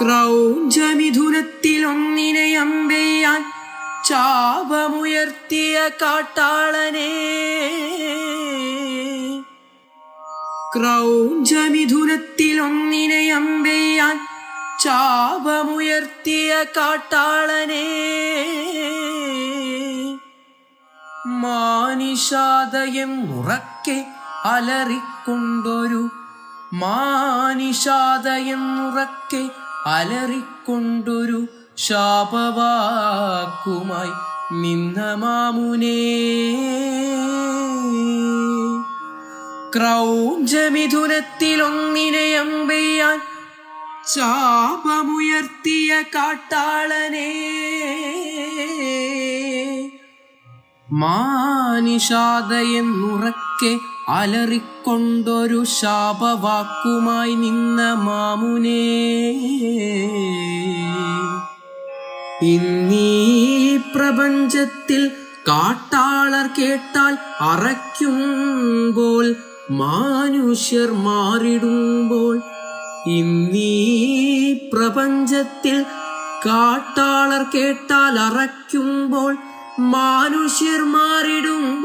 ക്രൗഞ്ചമിഥുനത്തിലൊന്നിനെ അമ്പെയ്യാൻ ചാപമുയർത്തിയ കാട്ടാളനെ. ക്രൗഞ്ചമിഥുനത്തിലൊന്നിനെയമ്പെയ്യാൻ ചാപമുയർത്തിയ കാട്ടാളനെ. മാനിഷാദയം ഉറക്കെ അലറിക്കൊണ്ടൊരു മാനിഷാദയം ഉറക്കെ അലറിക്കൊണ്ടൊരു ശാപവാക്കുമായി നിന്ന മാമുനേ. ക്രൗഞ്ചമിഥുനത്തിലൊന്നിനെ അമ്പെയ്യാൻ ചാപമുയർത്തിയ കാട്ടാളനെ. മാനിഷാദയെന്നുറക്കെ അലറിക്കൊണ്ടൊരു ശാപവാക്കുമായി നിന്ന മാമുനേ ഇന്നീ പ്രപഞ്ചത്തിൽ കാട്ടാളർ കേട്ടാൽ അറയ്ക്കുമ്പോൾ മാനുഷ്യർ മാറിടുമ്പോൾ ഇന്നീ പ്രപഞ്ചത്തിൽ കാട്ടാളർ കേട്ടാൽ അറയ്ക്കുമ്പോൾ മാനുഷ്യർ മാറിടുമ്പോൾ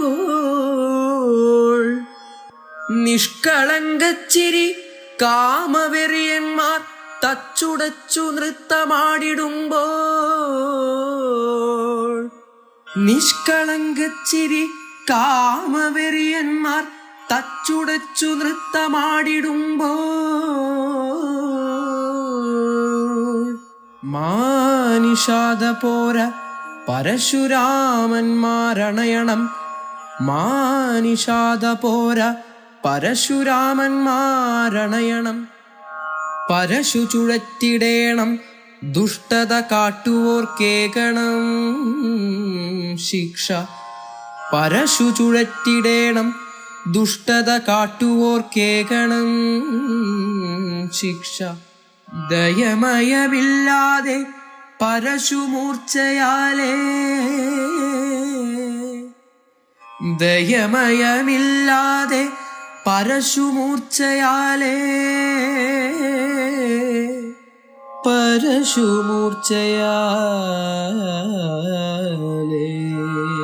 നിഷ്കളങ്കച്ചിരി കാമവെറിയന്മാർ തച്ചുടച്ചു നൃത്തമാടിടുമ്പോൾ. നിഷ്കളങ്കച്ചിരി കാമവെറിയന്മാർ തച്ചുടച്ചു നൃത്തമാടിടുമ്പോൾ. മാനിഷാദ പോര പരശുരാമന്മാരണയണം. മാനിഷാദ പോര പരശുരാമന്മാരണയണം. പരശു ചുഴറ്റിടേണം ദുഷ്ടത കാട്ടുവോർ കേകണം ശിക്ഷ. പരശു ചുഴറ്റിടേണം ദുഷ്ടത കാട്ടുവോർ കേകണം ശിക്ഷ. ദയമയമില്ലാതെ പരശുമൂർച്ചയാലേ. ദയമയമില്ലാതെ പരശുമൂർച്ചയാലേ. പരശുമൂർച്ചയാലേ.